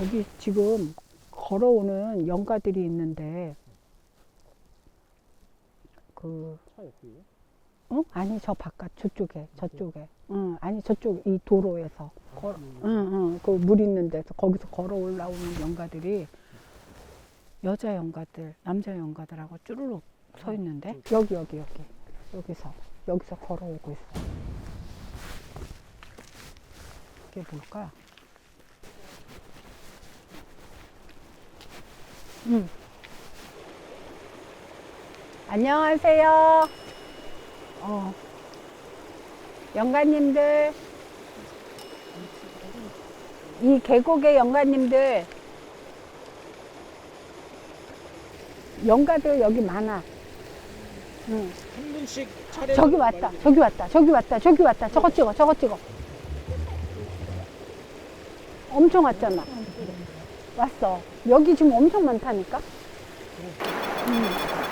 여기 지금 걸어오는 영가들이 있는데 그? 어? 아니 저 바깥 저쪽에 저쪽에 응 아니 저쪽 이 도로에서 걸, 음. 응, 응, 그물 있는 데서 거기서 걸어 올라오는 영가들이 여자 영가들, 남자 영가들하고 쭈르륵 서 있는데 여기 여기 여기 여기서 여기서 걸어오고 있어. 이게 뭘까? 응. 안녕하세요. 어. 영가님들. 이 계곡의 영가님들. 영가들 여기 많아. 응. 한 분씩 차례 저기 왔다. 저기 왔다. 저기 왔다. 저기 왔다. 저거 찍어. 저거 찍어. 엄청 왔잖아. 왔어. 여기 지금 엄청 많다니까? 응. 음.